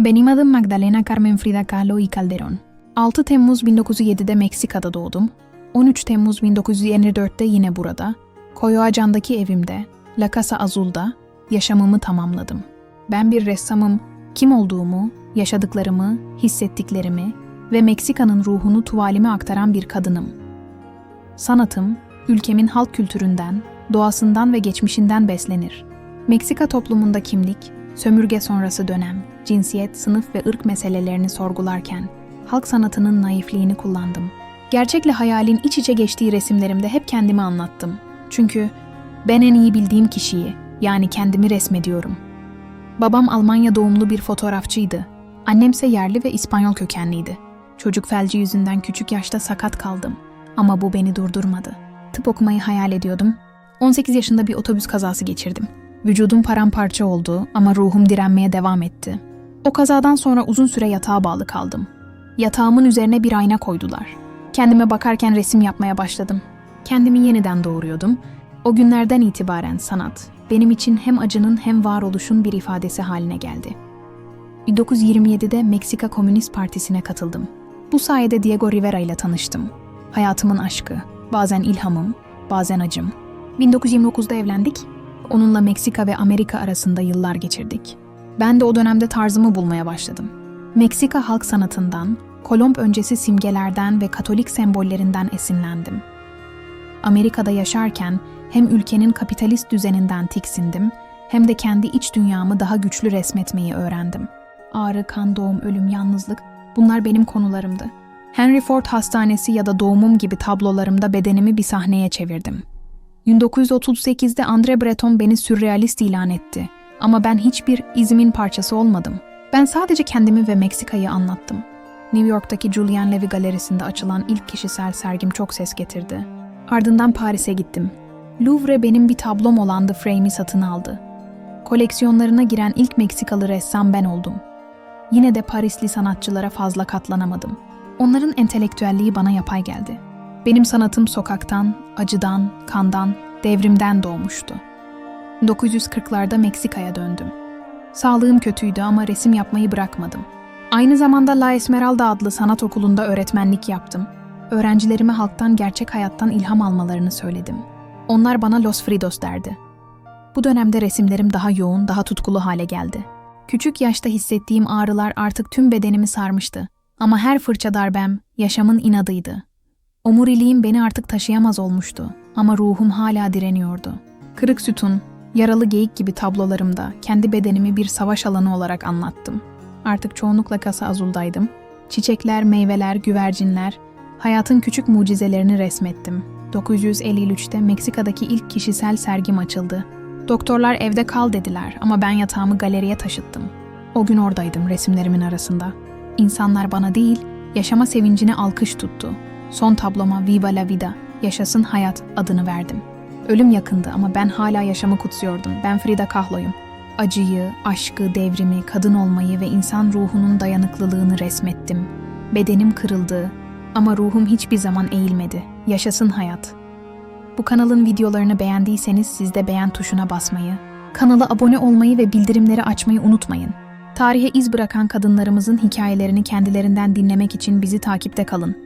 Benim adım Magdalena Carmen Frida Kahlo y Calderón. 6 Temmuz 1907'de Meksika'da doğdum. 13 Temmuz 1954'te yine burada, Coyoacan'daki evimde, La Casa Azul'da yaşamımı tamamladım. Ben bir ressamım, kim olduğumu, yaşadıklarımı, hissettiklerimi ve Meksika'nın ruhunu tuvalime aktaran bir kadınım. Sanatım, ülkemin halk kültüründen, doğasından ve geçmişinden beslenir. Meksika toplumunda kimlik, sömürge sonrası dönem, cinsiyet, sınıf ve ırk meselelerini sorgularken halk sanatının naifliğini kullandım. Gerçekle hayalin iç içe geçtiği resimlerimde hep kendimi anlattım. Çünkü ben en iyi bildiğim kişiyi, yani kendimi resmediyorum. Babam Almanya doğumlu bir fotoğrafçıydı. Annemse yerli ve İspanyol kökenliydi. Çocuk felci yüzünden küçük yaşta sakat kaldım. Ama bu beni durdurmadı. Tıp okumayı hayal ediyordum. 18 yaşında bir otobüs kazası geçirdim. Vücudum paramparça oldu ama ruhum direnmeye devam etti. O kazadan sonra uzun süre yatağa bağlı kaldım. Yatağımın üzerine bir ayna koydular. Kendime bakarken resim yapmaya başladım. Kendimi yeniden doğuruyordum. O günlerden itibaren sanat, benim için hem acının hem varoluşun bir ifadesi haline geldi. 1927'de Meksika Komünist Partisi'ne katıldım. Bu sayede Diego Rivera ile tanıştım. Hayatımın aşkı, bazen ilhamım, bazen acım. 1929'da evlendik. Onunla Meksika ve Amerika arasında yıllar geçirdik. Ben de o dönemde tarzımı bulmaya başladım. Meksika halk sanatından, Kolomb öncesi simgelerden ve Katolik sembollerinden esinlendim. Amerika'da yaşarken hem ülkenin kapitalist düzeninden tiksindim hem de kendi iç dünyamı daha güçlü resmetmeyi öğrendim. Ağrı, kan, doğum, ölüm, yalnızlık bunlar benim konularımdı. Henry Ford Hastanesi ya da doğumum gibi tablolarımda bedenimi bir sahneye çevirdim. 1938'de Andre Breton beni sürrealist ilan etti. Ama ben hiçbir izmin parçası olmadım. Ben sadece kendimi ve Meksika'yı anlattım. New York'taki Julian Levy Galerisi'nde açılan ilk kişisel sergim çok ses getirdi. Ardından Paris'e gittim. Louvre benim bir tablom olan The Frame'i satın aldı. Koleksiyonlarına giren ilk Meksikalı ressam ben oldum. Yine de Parisli sanatçılara fazla katlanamadım. Onların entelektüelliği bana yapay geldi. Benim sanatım sokaktan, acıdan, kandan, devrimden doğmuştu. 1940'larda Meksika'ya döndüm. Sağlığım kötüydü ama resim yapmayı bırakmadım. Aynı zamanda La Esmeralda adlı sanat okulunda öğretmenlik yaptım. Öğrencilerime halktan gerçek hayattan ilham almalarını söyledim. Onlar bana Los Fridos derdi. Bu dönemde resimlerim daha yoğun, daha tutkulu hale geldi. Küçük yaşta hissettiğim ağrılar artık tüm bedenimi sarmıştı. Ama her fırça darbem yaşamın inadıydı. Omuriliğim beni artık taşıyamaz olmuştu ama ruhum hala direniyordu. Kırık sütun, yaralı geyik gibi tablolarımda kendi bedenimi bir savaş alanı olarak anlattım. Artık çoğunlukla Casa Azul'daydım. Çiçekler, meyveler, güvercinler, hayatın küçük mucizelerini resmettim. 953'te Meksika'daki ilk kişisel sergim açıldı. Doktorlar evde kal dediler ama ben yatağımı galeriye taşıttım. O gün oradaydım resimlerimin arasında. İnsanlar bana değil, yaşama sevincine alkış tuttu. Son tabloma Viva la Vida, yaşasın hayat adını verdim. Ölüm yakındı ama ben hala yaşamı kutsuyordum. Ben Frida Kahlo'yum. Acıyı, aşkı, devrimi, kadın olmayı ve insan ruhunun dayanıklılığını resmettim. Bedenim kırıldı ama ruhum hiçbir zaman eğilmedi. Yaşasın hayat. Bu kanalın videolarını beğendiyseniz siz de beğen tuşuna basmayı, kanala abone olmayı ve bildirimleri açmayı unutmayın. Tarihe iz bırakan kadınlarımızın hikayelerini kendilerinden dinlemek için bizi takipte kalın.